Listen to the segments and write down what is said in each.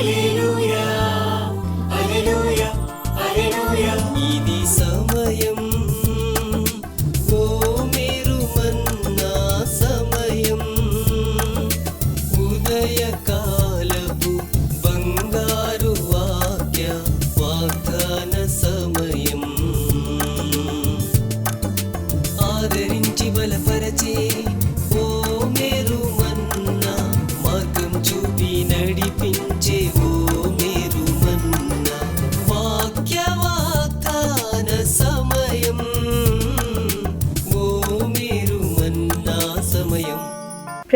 ఇది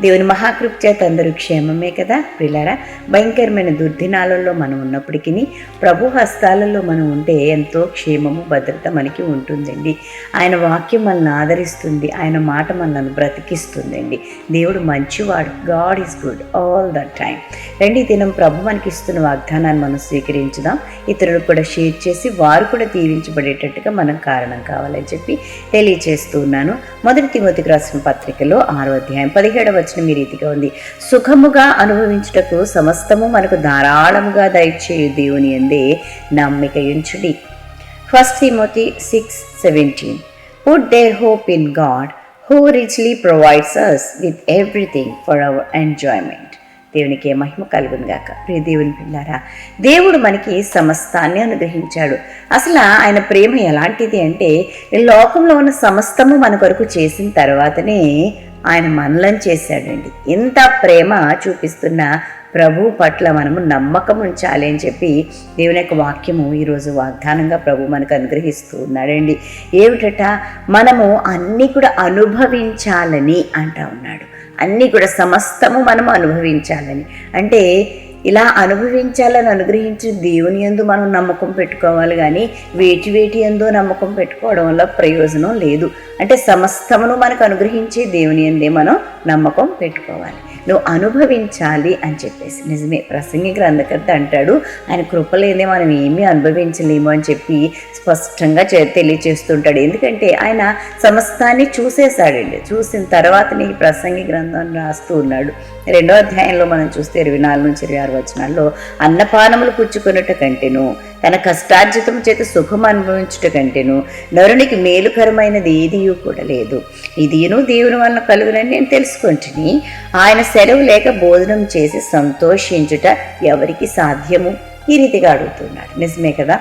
దేవుని మహాకృప్ చేత అందరూ క్షేమమే కదా పిల్లరా భయంకరమైన దుర్దినాలలో మనం ఉన్నప్పటికీ ప్రభు హస్తాలలో మనం ఉంటే ఎంతో క్షేమము భద్రత మనకి ఉంటుందండి. ఆయన వాక్యం మనల్ని ఆదరిస్తుంది ఆయన మాట మనల్ని బ్రతికిస్తుందండి. దేవుడు మంచివాడు God is good all the time రండి దినం ప్రభు మనకి ఇస్తున్న వాగ్దానాన్ని మనం స్వీకరించుదాం. ఇతరులు కూడా షేర్ చేసి వారు కూడా దీవించబడేటట్టుగా మనం కారణం కావాలని చెప్పి తెలియచేస్తూ ఉన్నాను. మొదటి తిమోతికి రాసిన పత్రికలో ఆరో అధ్యాయం పదిహేడవ వచనం ఈ రీతిగా ఉంది. సుఖముగా అనుభవించుటకు సమస్తము మనకు ధారాళముగా దయచేయు దేవుని అందే నమ్మిక ఉంచుడి first Timothy six seventeen put their hope in God who richly provides us with everything for our enjoyment దేవునికి ఏ మహిమ కలుగును గాక. ప్రియ దేవుని పిల్లారా దేవుడు మనకి సమస్తాన్ని అనుగ్రహించాడు. అసలు ఆయన ప్రేమ ఎలాంటిది అంటే లోకంలో ఉన్న సమస్తము మన కొరకు చేసిన తర్వాతనే ఆయన మనలం చేశాడండి. ఇంత ప్రేమ చూపిస్తున్న ప్రభు పట్ల మనము నమ్మకం ఉంచాలి అని చెప్పి దేవుని యొక్క వాక్యము ఈరోజు వాగ్దానంగా ప్రభు మనకు అనుగ్రహిస్తూ ఉన్నాడండి. ఏమిటట? మనము అన్నీ కూడా అనుభవించాలని అంటా ఉన్నాడు. అన్నీ కూడా సమస్తము మనము అనుభవించాలని. అంటే ఇలా అనుభవించాలని అనుగ్రహించిన దేవుని ఎందు మనం నమ్మకం పెట్టుకోవాలి కానీ వేటి వేటి ఎందు నమ్మకం పెట్టుకోవడం వల్ల ప్రయోజనం లేదు. అంటే సమస్తమును మనకు అనుగ్రహించే దేవుని ఎందే మనం నమ్మకం పెట్టుకోవాలి. నువ్వు అనుభవించాలి అని చెప్పేసి. నిజమే ప్రసంగి గ్రంథకర్త అంటాడు ఆయన కృపలేదే మనం ఏమీ అనుభవించలేము అని చెప్పి స్పష్టంగా తెలియచేస్తుంటాడు. ఎందుకంటే ఆయన సమస్తాన్ని చూసేశాడండి. చూసిన తర్వాత నీకు ప్రసంగి గ్రంథం రాస్తూ ఉన్నాడు. రెండో అధ్యాయంలో మనం చూస్తే ఇరవై నాలుగు నుంచి ఇరవై ఆరు వచనాల్లో అన్నపానములు పుచ్చుకున్నట్టు కంటేను తన కష్టార్జితం చేత సుఖం అనుభవించుట కంటేను నరునికి మేలుకరమైనది ఏదియూ కూడా లేదు. ఇదిను దేవుని వలన కలుగునని నేను తెలుసుకుంటుని. ఆయన సెలవు లేక భోజనం చేసి సంతోషించుట ఎవరికి సాధ్యము? ఈ రీతిగా అడుగుతున్నాడు. నిజమే కదా?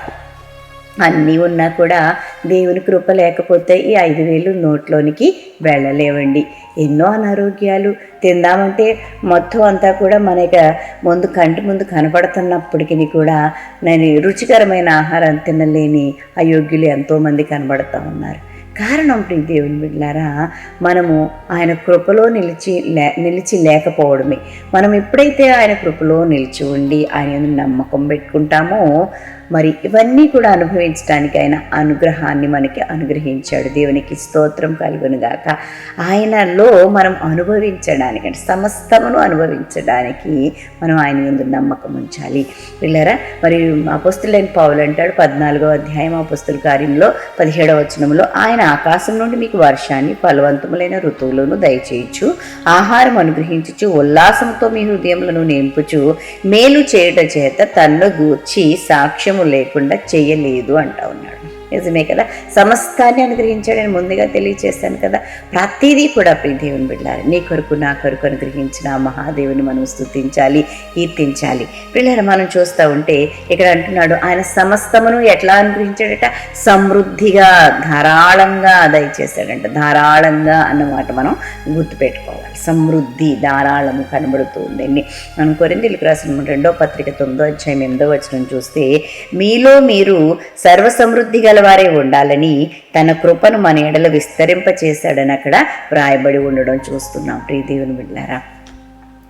అన్నీ ఉన్నా కూడా దేవుని కృప లేకపోతే ఈ ఐదు వేలు నోట్లోనికి వెళ్ళలేవండి. ఎన్నో అనారోగ్యాలు తిందామంటే మొత్తం అంతా కూడా మనకి ముందు కంటి ముందు కనబడుతున్నప్పటికీ కూడా నేను రుచికరమైన ఆహారం తినలేని అయోగ్యులు ఎంతోమంది కనబడుతూ ఉన్నారు. కారణం ప్రియ దేవుని బిడ్డారా మనము ఆయన కృపలో నిలిచి లే నిలిచి లేకపోవడమే. మనం ఎప్పుడైతే ఆయన కృపలో నిలిచి ఉండి ఆయన నమ్మకం పెట్టుకుంటామో మరి ఇవన్నీ కూడా అనుభవించడానికి ఆయన అనుగ్రహాన్ని మనకి అనుగ్రహించాడు. దేవునికి స్తోత్రం కలుగునుగాక. ఆయనలో మనం అనుభవించడానికి అంటే సమస్తమును అనుభవించడానికి మనం ఆయన ముందు నమ్మకం ఉంచాలి. పిల్లరా మరి అపస్తులైన పావులు అంటాడు పద్నాలుగో అధ్యాయం అపస్తుల కార్యంలో పదిహేడవ వచనంలో ఆయన ఆకాశం నుండి మీకు వర్షాన్ని ఫలవంతములైన ఋతువులను దయచేయచ్చు ఆహారం అనుగ్రహించుచు ఉల్లాసంతో మీ హృదయములను నింపుచు మేలు చేయుట చేత తన్ను గూర్చి సాక్ష్యము లేకుండా చేయలేదు అంటా ఉన్నాడు నిజమే కదా? సమస్తాన్ని అనుగ్రహించాడని ముందుగా తెలియచేశాను కదా? ప్రతిదీ కూడా ప్రియ దేవుని బిడ్డారు. నీ కొరకు నా కొరకు అనుగ్రహించిన ఆ మహాదేవుని మనం స్తుతించాలి కీర్తించాలి. పిల్లలు మనం చూస్తూ ఉంటే ఇక్కడ అంటున్నాడు ఆయన సమస్తమును ఎట్లా అనుగ్రహించాడట? సమృద్ధిగా ధారాళంగా దయచేశాడంట. ధారాళంగా అన్నమాట మనం గుర్తుపెట్టుకోవాలి. సమృద్ధి ధారాళము కనబడుతూ ఉందండి మనం కొరిందులకు రాసిన రెండో పత్రిక తొమ్మిదో అధ్యాయం ఎనిమిదో వచ్చిన చూస్తే మీలో మీరు సర్వ సమృద్ధి వారే ఉండాలని తన కృపను మన ఎడల విస్తరింప చేశాడని అక్కడ వ్రాయబడి ఉండడం చూస్తున్నాం. ప్రీదేవుని బిడ్డారా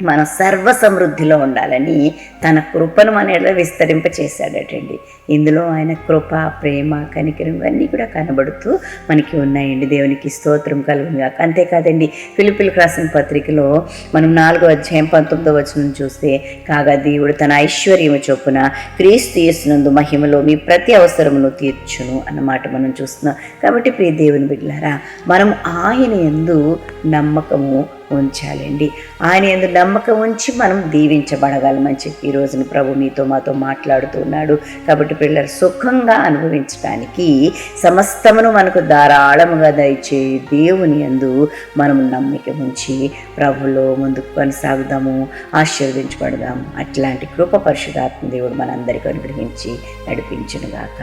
మనం సర్వ సమృద్ధిలో ఉండాలని తన కృపను మన ఎడల విస్తరింప చేశాడటండి ఇందులో ఆయన కృప ప్రేమ కనికరం ఇవన్నీ కూడా కనబడుతూ మనకి ఉన్నాయండి. దేవునికి స్తోత్రం కలుగును కాక అంతేకాదండి పిలుపులకు రాసిన పత్రికలో మనం నాలుగో అధ్యాయం పంతొమ్మిదో వచనం చూస్తే కాగా దేవుడు తన ఐశ్వర్యము చొప్పున క్రీస్తు యేసునందు మహిమలో మీ ప్రతి అవసరమును తీర్చును అన్నమాట మనం చూస్తున్నాం. కాబట్టి ప్రియ దేవుని బిడ్డలారా మనం ఆయన ఎందు నమ్మకము ఉంచాలండి. ఆయన ఎందు నమ్మకం ఉంచి మనం దీవించబడగలమని చెప్పి ఈ రోజున ప్రభు మీతో మాతో మాట్లాడుతున్నాడు కాబట్టి పిల్లలు సుఖంగా అనుభవించడానికి సమస్తమును మనకు ధారాళముగా దయచే దేవుని యందు మనం నమ్మిక ఉంచి ప్రభులో ముందుకు కొనసాగుదాము ఆశీర్వదించబడదాము. అట్లాంటి కృప పరిశుధాత్మ దేవుడు మనందరికీ అనుగ్రహించి నడిపించునుగాక.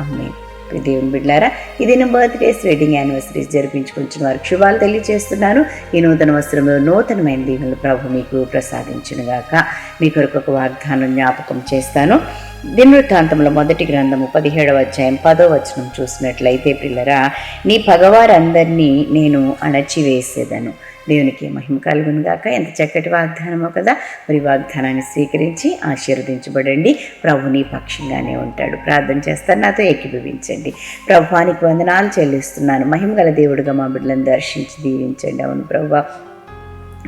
అమ్మే దేవుని బిడ్డారా ఇది నా బర్త్డేస్ వెడ్డింగ్ యానివర్సరీస్ జరిపించుకుంటున్న వారికి శుభాలు తెలియజేస్తున్నాను. ఈ నూతన వస్త్రంలో నూతనమైన దీవులు ప్రభు మీకు ప్రసాదించునుగాక. మీ కొరకు ఒక వాగ్దానం జ్ఞాపకం చేస్తాను. దినవృత్తాంతంలో మొదటి గ్రంథము పదిహేడవ అధ్యాయం పదో వచనం చూసినట్లయితే పిల్లరా నీ పగవారందరినీ నేను అణచివేసేదను. దేవునికి మహిమ కలుగును గాక. ఎంత చక్కటి వాగ్దానమో కదా. మరి వాగ్దానాన్ని స్వీకరించి ఆశీర్వదించబడండి. ప్రభు నీ పక్షంగానే ఉంటాడు. ప్రార్థన చేస్తాను నాతో ఏకీభవించండి. ప్రభువానికి వందనాలు చెల్లిస్తున్నాను. మహిమ గల దేవుడుగా మా బిడ్డలను దర్శించి దీవించండి. అవును ప్రభు.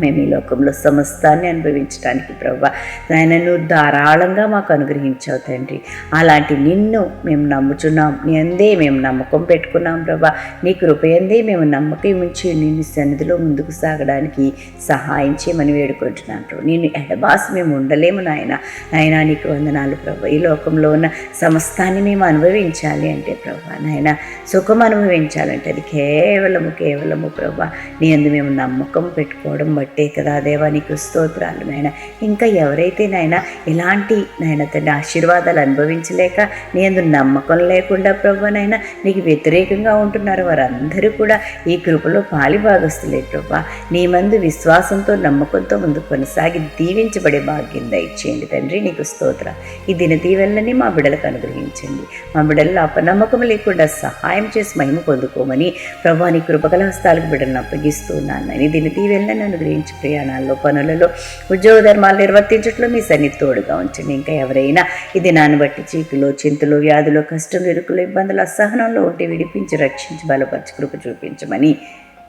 మేము ఈ లోకంలో సమస్తాన్ని అనుభవించడానికి ప్రభా నాయన నువ్వు ధారాళంగా మాకు అనుగ్రహించావు తండ్రి. అలాంటి నిన్ను మేము నమ్ముచున్నాం. నీ అందే మేము నమ్మకం పెట్టుకున్నాం ప్రభా నీ కృపయందే మేము నమ్మకం ఉంచి నిన్ను సన్నిధిలో ముందుకు సాగడానికి సహాయం చేయమని వేడుకుంటున్నాను ప్రభు. నేను ఎడబాసి మేము ఉండలేము నాయన. నాయన నీకు వందనాలు ప్రభు ఈ లోకంలో ఉన్న సమస్తాన్ని మేము అనుభవించాలి అంటే ప్రభా నాయన సుఖం అనుభవించాలంటే అది కేవలము కేవలము ప్రభా నీ అందు మేము నమ్మకం పెట్టుకోవడం బట్టే కదా దేవా నీకు స్తోత్రాలు నాయన. ఇంకా ఎవరైతే నాయన ఇలాంటి నాయన తండ్రి ఆశీర్వాదాలు అనుభవించలేక నేను నమ్మకం లేకుండా ప్రభు నాయన నీకు వ్యతిరేకంగా ఉంటున్నారు వారందరూ కూడా ఈ కృపలో పాలిభాగస్తులే ప్రభా. నీ మందు విశ్వాసంతో నమ్మకంతో ముందు కొనసాగి దీవించబడే భాగ్యం దయచేయండి తండ్రి నీకు స్తోత్ర. ఈ దిన దీవెనలని మా బిడ్డలకు అనుగ్రహించండి. మా బిడ్డల్లో అపనమ్మకం లేకుండా సహాయం చేసి మహిమ పొందుకోమని ప్రభా నీ కృపకల హస్తాలకు బిడ్డలను అప్పగిస్తున్నాను ఈ దిన దీవెనలను అనుగ్రహించి ప్రయాణాల్లో పనులలో ఉద్యోగ ధర్మాలు నిర్వర్తించట్లో మీ సన్నిధి తోడుగా ఉంచండి. ఇంకా ఎవరైనా ఇది నాన్న బట్టి చీకులు చింతలు వ్యాధులు కష్టం ఇరుకులు ఇబ్బందులు అసహనంలో ఉంటే విడిపించి రక్షించి బలపరిచి కృప చూపించమని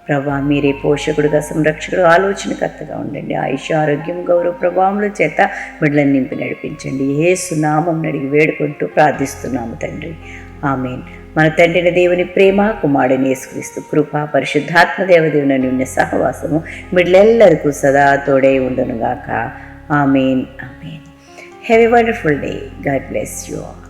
ప్రభా మీరే పోషకుడుగా సంరక్షకుడు ఆలోచనకర్తగా ఉండండి. ఆయుష ఆరోగ్యం గౌరవ ప్రభావముల చేత బిడ్డలను నింపి నడిపించండి. ఏ సునామం అడిగి వేడుకుంటూ ప్రార్థిస్తున్నాము తండ్రి. ఆమెన్. మన తండ్రిన దేవుని ప్రేమ కుమారుడిని యేసుక్రీస్తు కృప పరిశుద్ధాత్మ దేవదేవుని నిన్న సహవాసము బిడ్డలెల్లరికూ సదా తోడే ఉండునుగాక. Amen amen. Have a wonderful day God bless you all